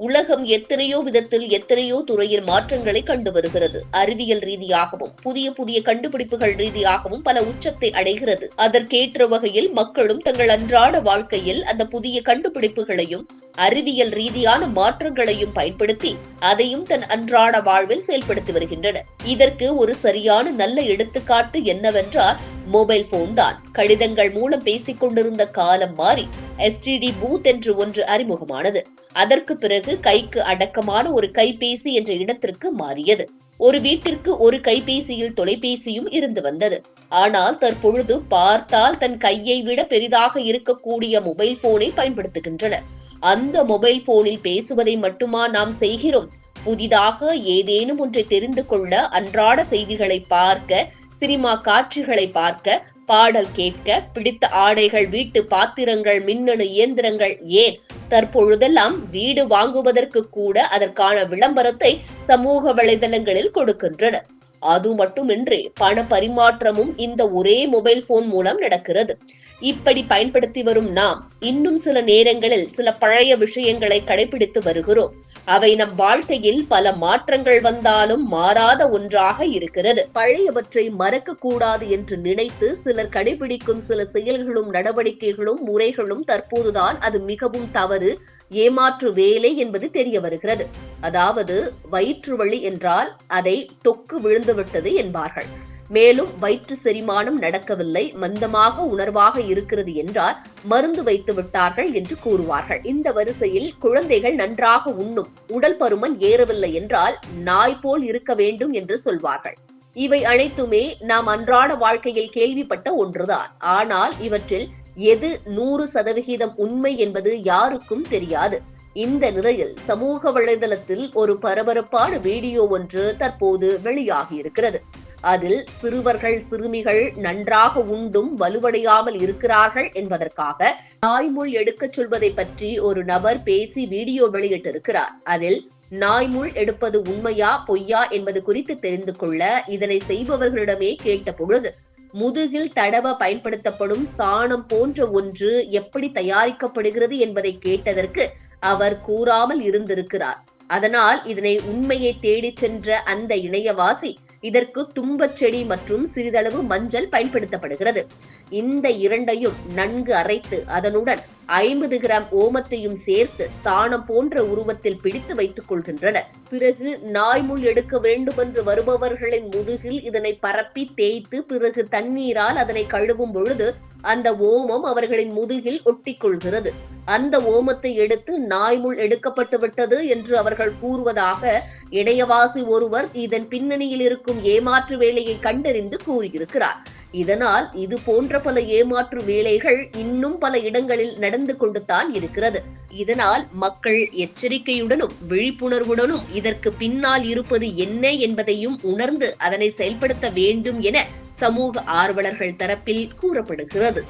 உலகம் எத்தனையோ விதத்தில் எத்தனையோ துறையில் மாற்றங்களை கண்டு வருகிறது. அறிவியல் ரீதியாகவும் புதிய புதிய கண்டுபிடிப்புகள் ரீதியாகவும் பல உச்சத்தை அடைகிறது. அதற்கேற்ற வகையில் மக்களும் தங்கள் அன்றாட வாழ்க்கையில் அந்த புதிய கண்டுபிடிப்புகளையும் அறிவியல் ரீதியான மாற்றங்களையும் பயன்படுத்தி அதையும் தன் அன்றாட வாழ்வில் செயல்படுத்தி வருகின்றனர். இதற்கு ஒரு சரியான நல்ல எடுத்துக்காட்டு என்னவென்றால் மொபைல் போன் தான். கடிதங்கள் மூலம் பேசிக் கொண்டிருந்த காலம் மாறி எஸ்டிடி பூத் என்று ஒன்று அறிமுகமானது. அதற்கு பிறகு கைக்கு அடக்கமான ஒரு கைபேசி என்ற இடத்திற்கு மாறியது. ஒரு வீட்டிற்கு ஒரு கைபேசியில் தொலைபேசியும் இருந்து வந்தது. ஆனால் தற்பொழுது பார்த்தால் தன் கையை விட பெரிதாக இருக்கக்கூடிய மொபைல் போனை பயன்படுத்துகின்றனர் அந்த மொபைல் போனில் பேசுவதை மட்டுமா நாம் செய்கிறோம்? புதிதாக ஏதேனும் ஒன்றை தெரிந்து கொள்ள அன்றாட செய்திகளை பார்க்க சினிமா காட்சிகளை பார்க்க பாடல் கேட்க பிடித்த ஆடைகள் வீட்டு பாத்திரங்கள் மின்னணு இயந்திரங்கள் ஏன்? தற்பொழுதெல்லாம் வீடு வாங்குவதற்கு கூட அதற்கான விளம்பரத்தை சமூக வலைதளங்களில் கொடுக்கின்றனர் அது மட்டுமின்றி பண பரிமாற்றமும் இந்த ஒரே மொபைல் போன் மூலம் நடக்கிறது. இப்படி பயன்படுத்தி வரும் நாம் இன்னும் சில நேரங்களில் சில பழைய விஷயங்களை கடைபிடித்து வருகிறோம். அவை நம் வாழ்க்கையில் பல மாற்றங்கள் வந்தாலும் மாறாத ஒன்றாக இருக்கிறது. பழையவற்றை மறக்க கூடாது என்று நினைத்து சிலர் கடைபிடிக்கும் சில செயல்களும் நடவடிக்கைகளும் முறைகளும் தற்போதுதான் அது மிகவும் தவறு. ஏமாற்று வேலை என்பது தெரிய வருகிறது. அதாவது வயிற்று வலி என்றால் அதை தொக்கு விழுந்துவிட்டது என்பார்கள். மேலும் வயிற்று செரிமானம் நடக்கவில்லை மந்தமாக உணர்வாக இருக்கிறது என்றால் மருந்து வைத்து விட்டார்கள் என்று கூறுவார்கள். இந்த வரிசையில் குழந்தைகள் நன்றாக உண்ணும் உடல் பருமன் ஏறவில்லை என்றால் நாய் போல் இருக்க வேண்டும் என்று சொல்வார்கள். இவை அனைத்துமே நாம் அன்றாட வாழ்க்கையில் கேள்விப்பட்ட ஒன்றுதான். ஆனால் இவற்றில் எது நூறு சதவிகிதம் உண்மை என்பது யாருக்கும் தெரியாது. இந்த நிலையில் சமூக வலைதளத்தில் ஒரு பரபரப்பான வீடியோ ஒன்று தற்போது வெளியாகி இருக்கிறது. அதில் சிறுவர்கள் சிறுமிகள் நன்றாக உண்டும் வலுவடையாமல் இருக்கிறார்கள் என்பதற்காக நாய்முள் எடுக்கச் சொல்வதை பற்றி ஒரு நபர் பேசி வீடியோ வெளியிட்டிருக்கிறார். அதில் நாய்முள் எடுப்பது உண்மையா பொய்யா என்பது குறித்து தெரிந்து கொள்ள இதனை செய்பவர்களிடமே கேட்ட பொழுது முதுகில் தடவ பயன்படுத்தப்படும் சாணம் போன்ற ஒன்று எப்படி தயாரிக்கப்படுகிறது என்பதை கேட்டதற்கு அவர் கூறாமல் இருந்திருக்கிறார். அதனால் இதனை உண்மையை தேடிச் சென்ற அந்த இணையவாசி இதற்கு தும்பச் செடி மற்றும் சிறிதளவு மஞ்சள் பயன்படுத்தப்படுகிறது. இந்த இரண்டையும் நன்கு அரைத்து அதனுடன் ஐம்பது கிராம் ஓமத்தையும் சேர்த்து சாணம் போன்ற உருவத்தில் பிடித்து வைத்துக் கொள்கின்றனர். பிறகு நாய்முள் எடுக்க வேண்டும் என்று வருபவர்களின் முதுகில் இதனை பரப்பி தேய்த்து பிறகு தண்ணீரால் அதனை கழுவும் பொழுது அந்த ஓமம் அவர்களின் முதுகில் ஒட்டிக்கொள்கிறது. அந்த ஓமத்தை எடுத்து நாய்முள் எடுக்கப்பட்டு விட்டது என்று அவர்கள் கூறுவதாக இணையவாசி ஒருவர் இதன் பின்னணியில் இருக்கும் ஏமாற்று வேலையை கண்டறிந்து கூறியிருக்கிறார். இதனால் இது போன்ற பல ஏமாற்று வேலைகள் இன்னும் பல இடங்களில் நடந்து கொண்டுதான் இருக்கிறது. இதனால் மக்கள் எச்சரிக்கையுடனும் விழிப்புணர்வுடனும் இதற்கு பின்னால் இருப்பது என்ன என்பதையும் உணர்ந்து அதனை செயல்படுத்த வேண்டும் என சமூக ஆர்வலர்கள் தரப்பில் கூறப்படுகிறது.